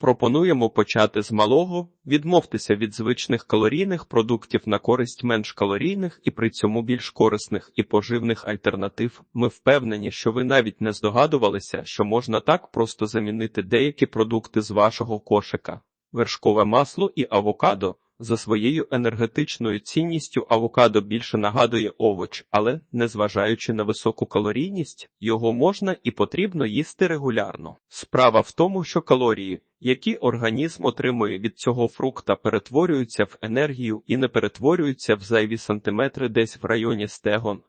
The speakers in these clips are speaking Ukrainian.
Пропонуємо почати з малого, відмовтеся від звичних калорійних продуктів на користь менш калорійних і при цьому більш корисних і поживних альтернатив. Ми впевнені, що ви навіть не здогадувалися, що можна так просто замінити деякі продукти з вашого кошика. Вершкове масло і авокадо. За своєю енергетичною цінністю авокадо більше нагадує овоч, але, незважаючи на високу калорійність, його можна і потрібно їсти регулярно. Справа в тому, що калорії, які організм отримує від цього фрукта, перетворюються в енергію і не перетворюються в зайві сантиметри десь в районі стегон.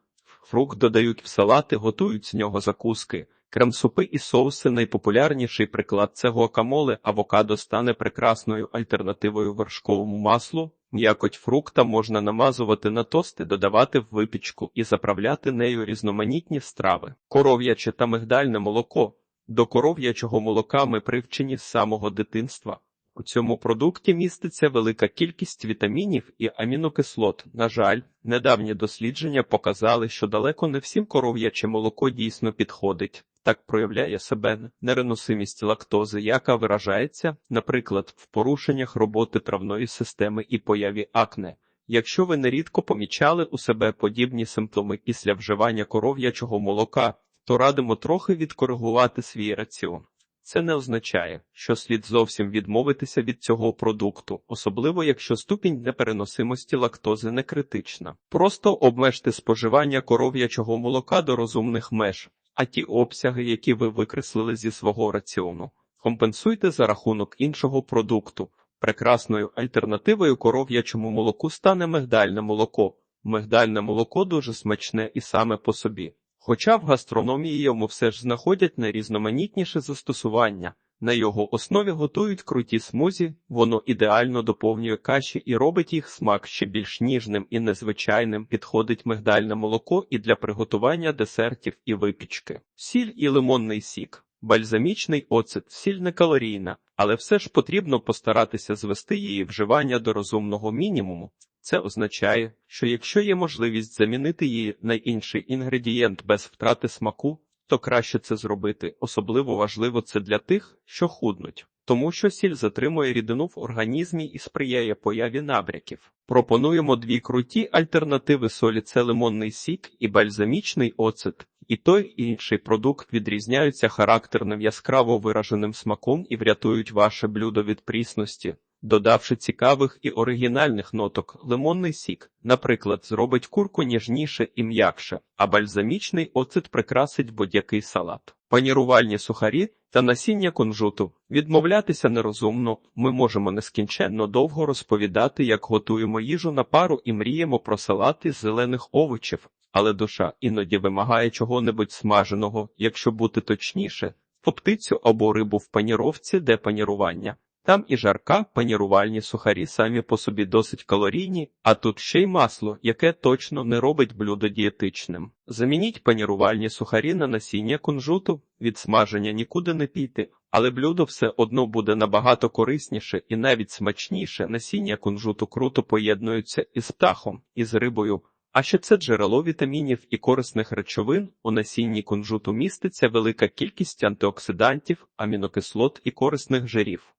Фрукт додають в салати, готують з нього закуски. Крем-супи і соуси найпопулярніший приклад це гуакамоле. Авокадо стане прекрасною альтернативою вершковому маслу. М'якоть фрукта можна намазувати на тости, додавати в випічку і заправляти нею різноманітні страви. Коров'яче та мигдальне молоко. До коров'ячого молока ми привчені з самого дитинства. У цьому продукті міститься велика кількість вітамінів і амінокислот. На жаль, недавні дослідження показали, що далеко не всім коров'яче молоко дійсно підходить. Так проявляє себе нереносимість лактози, яка виражається, наприклад, в порушеннях роботи травної системи і появі акне. Якщо ви нерідко помічали у себе подібні симптоми після вживання коров'ячого молока, то радимо трохи відкоригувати свій раціон. Це не означає, що слід зовсім відмовитися від цього продукту, особливо якщо ступінь непереносимості лактози не критична. Просто обмежте споживання коров'ячого молока до розумних меж, а ті обсяги, які ви викреслили зі свого раціону, компенсуйте за рахунок іншого продукту. Прекрасною альтернативою коров'ячому молоку стане мигдальне молоко. Мигдальне молоко дуже смачне і саме по собі. Хоча в гастрономії йому все ж знаходять найрізноманітніше застосування. На його основі готують круті смузі, воно ідеально доповнює каші і робить їх смак ще більш ніжним і незвичайним. Підходить мигдальне молоко і для приготування десертів і випічки. Сіль і лимонний сік. Бальзамічний оцет, сіль не калорійна, але все ж потрібно постаратися звести її вживання до розумного мінімуму. Це означає, що якщо є можливість замінити її на інший інгредієнт без втрати смаку, то краще це зробити. Особливо важливо це для тих, що худнуть, тому що сіль затримує рідину в організмі і сприяє появі набряків. Пропонуємо дві круті альтернативи солі: це лимонний сік і бальзамічний оцет. І той і інший продукт відрізняються характерним яскраво вираженим смаком і врятують ваше блюдо від прісності. Додавши цікавих і оригінальних ноток, лимонний сік, наприклад, зробить курку ніжніше і м'якше, а бальзамічний оцет прикрасить будь-який салат. Панірувальні сухарі та насіння кунжуту. Відмовлятися нерозумно, ми можемо нескінченно довго розповідати, як готуємо їжу на пару і мріємо про салати з зелених овочів, але душа іноді вимагає чого-небудь смаженого, якщо бути точніше, по птицю або рибу в паніровці, де панірування. Там і жарка, панірувальні сухарі самі по собі досить калорійні, а тут ще й масло, яке точно не робить блюдо дієтичним. Замініть панірувальні сухарі на насіння кунжуту, від смаження нікуди не пійти, але блюдо все одно буде набагато корисніше і навіть смачніше. Насіння кунжуту круто поєднуються із птахом, із рибою. А ще це джерело вітамінів і корисних речовин. У насінні кунжуту міститься велика кількість антиоксидантів, амінокислот і корисних жирів.